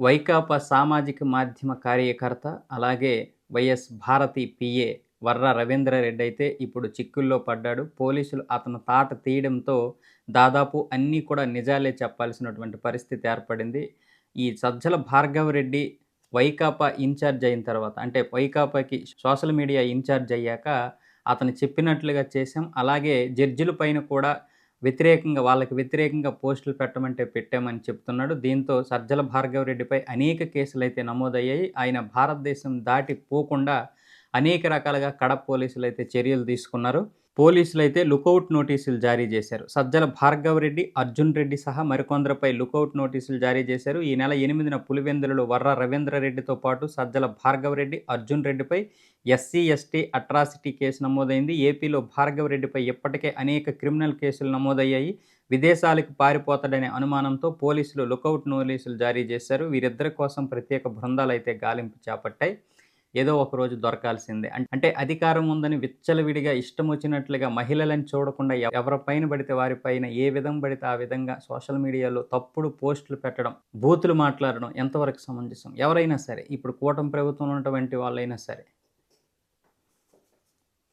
వైకాపా సామాజిక మాధ్యమ కార్యకర్త అలాగే వైఎస్ భారతి పిఏ వర్ర రవీంద్రారెడ్డి అయితే ఇప్పుడు చిక్కుల్లో పడ్డాడు. పోలీసులు అతను తాట తీయడంతో దాదాపు అన్నీ కూడా నిజాలే చెప్పాల్సినటువంటి పరిస్థితి ఏర్పడింది. ఈ సజ్జల భార్గవరెడ్డి వైకాపా ఇన్ఛార్జ్ అయిన తర్వాత అంటే వైకాపాకి సోషల్ మీడియా ఇన్ఛార్జ్ అయ్యాక అతను చెప్పినట్లుగా చేశాం. అలాగే జడ్జిల పైన కూడా వ్యతిరేకంగా వాళ్ళకి వ్యతిరేకంగా పోస్టులు పెట్టమంటే పెట్టామని చెప్తున్నాడు. దీంతో సజ్జల భార్గవరెడ్డిపై అనేక కేసులు అయితే నమోదయ్యాయి. ఆయన భారతదేశం దాటి పోకుండా అనేక రకాలుగా కడప పోలీసులు అయితే చర్యలు తీసుకున్నారు. పోలీసులు అయితే లుకౌట్ నోటీసులు జారీ చేశారు. సజ్జల భార్గవరెడ్డి అర్జున్ రెడ్డి సహా మరికొందరిపై లుకౌట్ నోటీసులు జారీ చేశారు. ఈ నెల ఎనిమిదిన పులివెందులలో వర్ర రవీంద్రరెడ్డితో పాటు సజ్జల భార్గవరెడ్డి అర్జున్ రెడ్డిపై ఎస్సీ ఎస్టీ అట్రాసిటీ కేసు నమోదైంది. ఏపీలో భార్గవ్ రెడ్డిపై ఇప్పటికే అనేక క్రిమినల్ కేసులు నమోదయ్యాయి. విదేశాలకు పారిపోతాడనే అనుమానంతో పోలీసులు లుకౌట్ నోటీసులు జారీ చేశారు. వీరిద్దరి కోసం ప్రత్యేక బృందాలు అయితే గాలింపు చేపట్టాయి. ఏదో ఒక రోజు దొరకాల్సిందే. అంటే అధికారం ఉందని విచ్చలవిడిగా ఇష్టం వచ్చినట్లుగా మహిళలను చూడకుండా ఎవరిపైన పడితే వారిపైన ఏ విధం పడితే ఆ విధంగా సోషల్ మీడియాలో తప్పుడు పోస్టులు పెట్టడం బూతులు మాట్లాడడం ఎంతవరకు సమంజసం? ఎవరైనా సరే ఇప్పుడు కూటమి ప్రభుత్వంలో ఉన్నటువంటి వాళ్ళైనా సరే